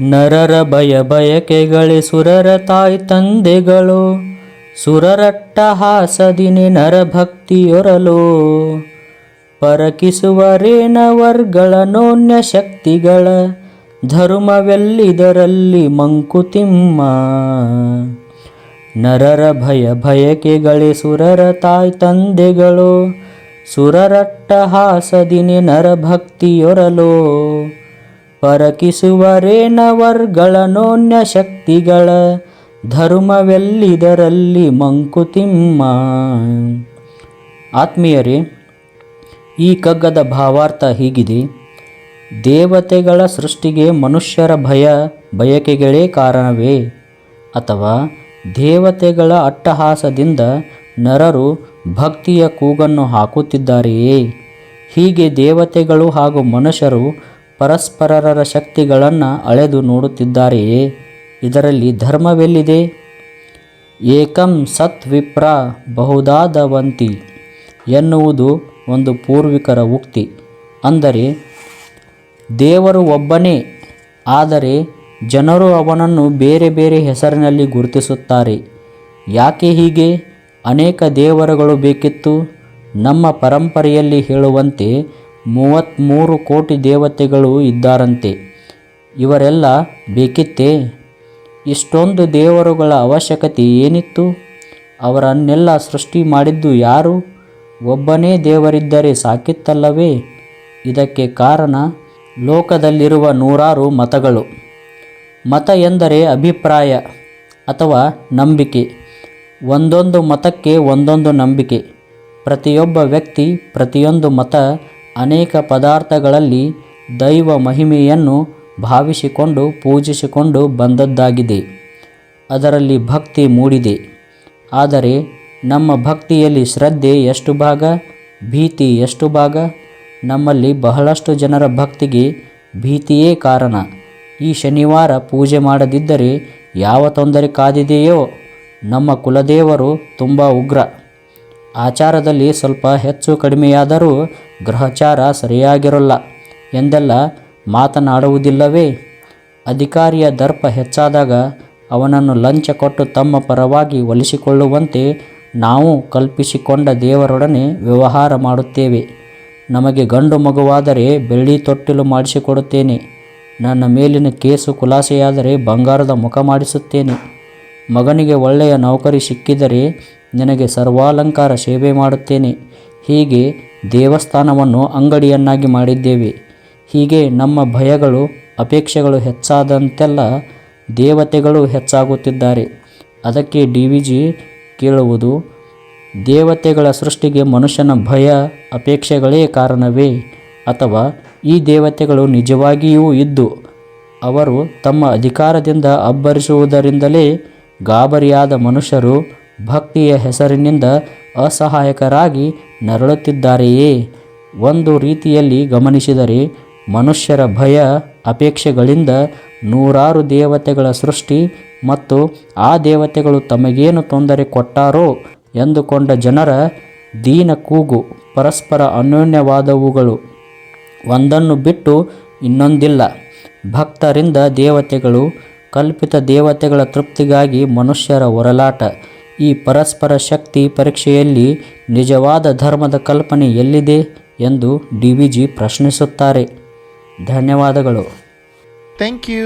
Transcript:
ನರರ ಭಯ ಬಯಕೆಗಳೇ ಸುರರ ತಾಯಿ ತಂದೆಗಳು. ಸುರರಟ್ಟ ಹಾಸದಿನಿ ಪರಕಿಸುವ ಪರಕಿಸುವರೇನ ವರ್ಗಳನೋನ್ಯ ಶಕ್ತಿಗಳ. ಧರ್ಮವೆಲ್ಲಿದರಲ್ಲಿ ಮಂಕುತಿಮ್ಮ ನರರ ಭಯ ಬಯಕೆಗಳೇ ಸುರರ ತಾಯಿ ತಂದೆಗಳು. ಸುರರಟ್ಟ ಹಾಸದಿನಿ ನರಭಕ್ತಿಯೊರಲು. ಪರಕಿಸುವರೇನ ವರ್ಗಳನೋನ್ಯ ಶಕ್ತಿಗಳ ಧರ್ಮವೆಲ್ಲಿದರಲ್ಲಿ ಮಂಕುತಿಮ್ಮ. ಆತ್ಮೀಯರೇ, ಈ ಕಗ್ಗದ ಭಾವಾರ್ಥ ಹೀಗಿದೆ. ದೇವತೆಗಳ ಸೃಷ್ಟಿಗೆ ಮನುಷ್ಯರ ಭಯ, ಬಯಕೆಗಳೇ ಕಾರಣವೇ? ಅಥವಾ ದೇವತೆಗಳ ಅಟ್ಟಹಾಸದಿಂದ ನರರು ಭಕ್ತಿಯ ಕೂಗನ್ನು ಹಾಕುತ್ತಿದ್ದಾರೆಯೇ? ಹೀಗೆ ದೇವತೆಗಳು ಹಾಗೂ ಮನುಷ್ಯರು ಪರಸ್ಪರರ ಶಕ್ತಿಗಳನ್ನು ಅಳೆದು ನೋಡುತ್ತಿದ್ದಾರೆಯೇ? ಇದರಲ್ಲಿ ಧರ್ಮವೆಲ್ಲಿದೆ? ಏಕಂ ಸತ್ ವಿಪ್ರ ಬಹುದಾದವಂತಿ ಎನ್ನುವುದು ಒಂದು ಪೂರ್ವಿಕರ ಉಕ್ತಿ. ಅಂದರೆ, ದೇವರು ಒಬ್ಬನೇ, ಆದರೆ ಜನರು ಅವನನ್ನು ಬೇರೆ ಬೇರೆ ಹೆಸರಿನಲ್ಲಿ ಗುರುತಿಸುತ್ತಾರೆ. ಯಾಕೆ ಹೀಗೆ? ಅನೇಕ ದೇವರುಗಳು ಬೇಕಿತ್ತು. ನಮ್ಮ ಪರಂಪರೆಯಲ್ಲಿ ಹೇಳುವಂತೆ ಮೂವತ್ತ್ಮೂರು ಕೋಟಿ ದೇವತೆಗಳು ಇದ್ದಾರಂತೆ. ಇವರೆಲ್ಲ ಬೇಕಿತ್ತೇ? ಇಷ್ಟೊಂದು ದೇವರುಗಳ ಅವಶ್ಯಕತೆ ಏನಿತ್ತು? ಅವರನ್ನೆಲ್ಲ ಸೃಷ್ಟಿ ಮಾಡಿದ್ದು ಯಾರು? ಒಬ್ಬನೇ ದೇವರಿದ್ದರೆ ಸಾಕಿತ್ತಲ್ಲವೇ? ಇದಕ್ಕೆ ಕಾರಣ ಲೋಕದಲ್ಲಿರುವ ನೂರಾರು ಮತಗಳು. ಮತ ಎಂದರೆ ಅಭಿಪ್ರಾಯ ಅಥವಾ ನಂಬಿಕೆ. ಒಂದೊಂದು ಮತಕ್ಕೆ ಒಂದೊಂದು ನಂಬಿಕೆ. ಪ್ರತಿಯೊಬ್ಬ ವ್ಯಕ್ತಿ ಪ್ರತಿಯೊಂದು ಮತ ಅನೇಕ ಪದಾರ್ಥಗಳಲ್ಲಿ ದೈವ ಮಹಿಮೆಯನ್ನು ಭಾವಿಸಿಕೊಂಡು ಪೂಜಿಸಿಕೊಂಡು ಬಂದದ್ದಾಗಿದೆ. ಅದರಲ್ಲಿ ಭಕ್ತಿ ಮೂಡಿದೆ. ಆದರೆ ನಮ್ಮ ಭಕ್ತಿಯಲ್ಲಿ ಶ್ರದ್ಧೆ ಎಷ್ಟು ಭಾಗ, ಭೀತಿ ಎಷ್ಟು ಭಾಗ? ನಮ್ಮಲ್ಲಿ ಬಹಳಷ್ಟು ಜನರ ಭಕ್ತಿಗೆ ಭೀತಿಯೇ ಕಾರಣ. ಈ ಶನಿವಾರ ಪೂಜೆ ಮಾಡದಿದ್ದರೆ ಯಾವ ತೊಂದರೆ ಕಾದಿದೆಯೋ? ನಮ್ಮ ಕುಲದೇವರು ತುಂಬ ಉಗ್ರ. ಆಚಾರದಲ್ಲಿ ಸ್ವಲ್ಪ ಹೆಚ್ಚು ಕಡಿಮೆಯಾದರೂ ಗ್ರಹಚಾರ ಸರಿಯಾಗಿರಲ್ಲ ಎಂದೆಲ್ಲ ಮಾತನಾಡುವುದಿಲ್ಲವೇ? ಅಧಿಕಾರಿಯ ದರ್ಪ ಹೆಚ್ಚಾದಾಗ ಅವನನ್ನು ಲಂಚ ಕೊಟ್ಟು ತಮ್ಮ ಪರವಾಗಿ ಒಲಿಸಿಕೊಳ್ಳುವಂತೆ ನಾವು ಕಲ್ಪಿಸಿಕೊಂಡ ದೇವರೊಡನೆ ವ್ಯವಹಾರ ಮಾಡುತ್ತೇವೆ. ನಮಗೆ ಗಂಡು ಮಗುವಾದರೆ ಬೆಳ್ಳಿ ತೊಟ್ಟಿಲು ಮಾಡಿಸಿಕೊಡುತ್ತೇನೆ. ನನ್ನ ಮೇಲಿನ ಕೇಸು ಖುಲಾಸೆಯಾದರೆ ಬಂಗಾರದ ಮುಖ ಮಾಡಿಸುತ್ತೇನೆ. ಮಗನಿಗೆ ಒಳ್ಳೆಯ ನೌಕರಿ ಸಿಕ್ಕಿದರೆ ನಿನಗೆ ಸರ್ವಾಲಂಕಾರ ಸೇವೆ ಮಾಡುತ್ತೇನೆ. ಹೀಗೆ ದೇವಸ್ಥಾನವನ್ನು ಅಂಗಡಿಯನ್ನಾಗಿ ಮಾಡಿದ್ದೇವೆ. ಹೀಗೆ ನಮ್ಮ ಭಯಗಳು, ಅಪೇಕ್ಷೆಗಳು ಹೆಚ್ಚಾದಂತೆಲ್ಲ ದೇವತೆಗಳು ಹೆಚ್ಚಾಗುತ್ತಿದ್ದಾರೆ. ಅದಕ್ಕೆ ಡಿ ವಿ ಜಿ ಕೇಳುವುದು, ದೇವತೆಗಳ ಸೃಷ್ಟಿಗೆ ಮನುಷ್ಯನ ಭಯ, ಅಪೇಕ್ಷೆಗಳೇ ಕಾರಣವೇ? ಅಥವಾ ಈ ದೇವತೆಗಳು ನಿಜವಾಗಿಯೂ ಇದ್ದು, ಅವರು ತಮ್ಮ ಅಧಿಕಾರದಿಂದ ಅಬ್ಬರಿಸುವುದರಿಂದಲೇ ಗಾಬರಿಯಾದ ಮನುಷ್ಯರು ಭಕ್ತಿಯ ಹೆಸರಿನಿಂದ ಅಸಹಾಯಕರಾಗಿ ನರಳುತ್ತಿದ್ದಾರೆಯೇ? ಒಂದು ರೀತಿಯಲ್ಲಿ ಗಮನಿಸಿದರೆ ಮನುಷ್ಯರ ಭಯ, ಅಪೇಕ್ಷೆಗಳಿಂದ ನೂರಾರು ದೇವತೆಗಳ ಸೃಷ್ಟಿ ಮತ್ತು ಆ ದೇವತೆಗಳು ತಮಗೇನು ತೊಂದರೆ ಕೊಟ್ಟಾರೋ ಎಂದುಕೊಂಡ ಜನರ ದೀನ ಕೂಗು ಪರಸ್ಪರ ಅನ್ಯೋನ್ಯವಾದವುಗಳು. ಒಂದನ್ನು ಬಿಟ್ಟು ಇನ್ನೊಂದಿಲ್ಲ. ಭಕ್ತರಿಂದ ದೇವತೆಗಳು, ಕಲ್ಪಿತ ದೇವತೆಗಳ ತೃಪ್ತಿಗಾಗಿ ಮನುಷ್ಯರ ಹೊರಲಾಟ ಈ ಪರಸ್ಪರ ಶಕ್ತಿ ಪರೀಕ್ಷೆಯಲ್ಲಿ ನಿಜವಾದ ಧರ್ಮದ ಕಲ್ಪನೆ ಎಲ್ಲಿದೆ ಎಂದು ಡಿ ವಿ ಜಿ ಪ್ರಶ್ನಿಸುತ್ತಾರೆ ಧನ್ಯವಾದಗಳು ಥ್ಯಾಂಕ್ you.